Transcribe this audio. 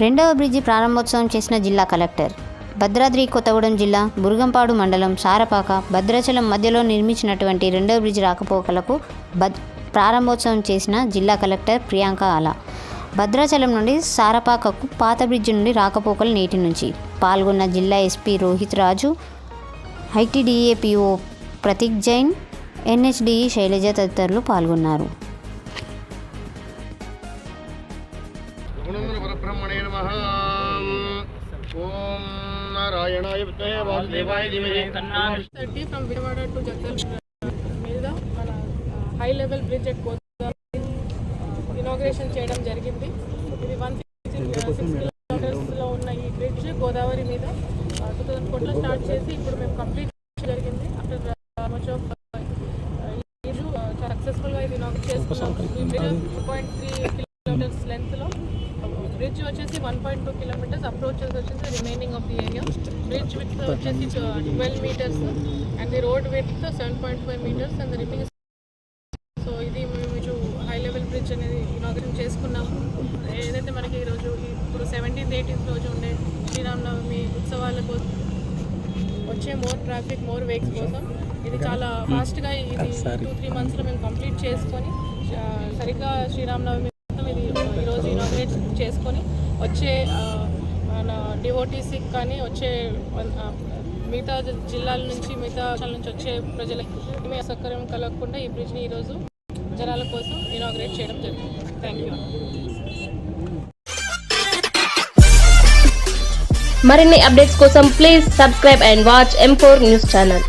రెండవ బ్రిడ్జి ప్రారంభోత్సవం చేసిన జిల్లా కలెక్టర్. భద్రాద్రి కొత్తగూడెం జిల్లా బురుగంపాడు మండలం సారపాక భద్రాచలం మధ్యలో నిర్మించినటువంటి రెండవ బ్రిడ్జి రాకపోకలకు భద్ ప్రారంభోత్సవం చేసిన జిల్లా కలెక్టర్ ప్రియాంక ఆలా భద్రాచలం నుండి సారపాకకు పాత బ్రిడ్జి నుండి రాకపోకలు నేటి నుంచి. పాల్గొన్న జిల్లా SP Rohit Raju ITDA PO Prateek Jain NHDE Sailaja తదితరులు పాల్గొన్నారు. గుణమున పరబ్రహ్మణే నమ ఓం నారాయణాయ విద్మహే వాసుదేవాయ ధీమహి thirty from Vijayawada to Jagadal మీద మన high level bridge at Godavari inauguration చేయడం జరిగింది. ఇది వన్ సిక్స్ కిలోమీటర్స్లో ఉన్న ఈ బ్రిడ్జ్ గోదావరి మీద టూ థౌసండ్ ఫోర్లో స్టార్ట్ చేసి ఇప్పుడు మేము కంప్లీట్ జరిగింది. ఆఫ్టర్ మచ్ ఆఫ్ ఇది సక్సెస్ఫుల్గా ఇది ఇనాగ్రేట్ చేసుకున్నాం. ఈ టూ పాయింట్ త్రీ బ్రిడ్జ్ వచ్చేసి one point two kilometres approaches వచ్చేసి remaining of the area bridge with వచ్చేసి twelve metres and the road with seven point five metres and remaining so ఇది మేము హై లెవెల్ బ్రిడ్జ్ అనేది inauguration చేసుకున్నాము. ఏదైతే మనకి ఈరోజు ఇప్పుడు సెవెంటీన్త్ ఎయిటీన్త్ రోజు ఉండే శ్రీరామనవమి ఉత్సవాల కోసం వచ్చే మోర్ ట్రాఫిక్ మోర్ వెహికల్స్ కోసం ఇది చాలా ఫాస్ట్గా ఇది టూ త్రీ మంత్స్లో మేము కంప్లీట్ చేసుకొని సరిగ్గా శ్రీరామనవమి కోసం ఇది ఈరోజు ఇనాగ్రేట్ చేసుకొని వచ్చే మన డివోటీసీకి కానీ వచ్చే మిగతా జిల్లాల నుంచి మిగతా నుంచి వచ్చే ప్రజలకి ఏమీ అసౌకర్యం కలగకుండా ఈ బ్రిడ్జ్ని ఈరోజు జనాల కోసం ఇనాగ్రేట్ చేయడం జరిగింది. థ్యాంక్ యూ మరిన్ని అప్డేట్స్ కోసం please subscribe and watch M four news channel.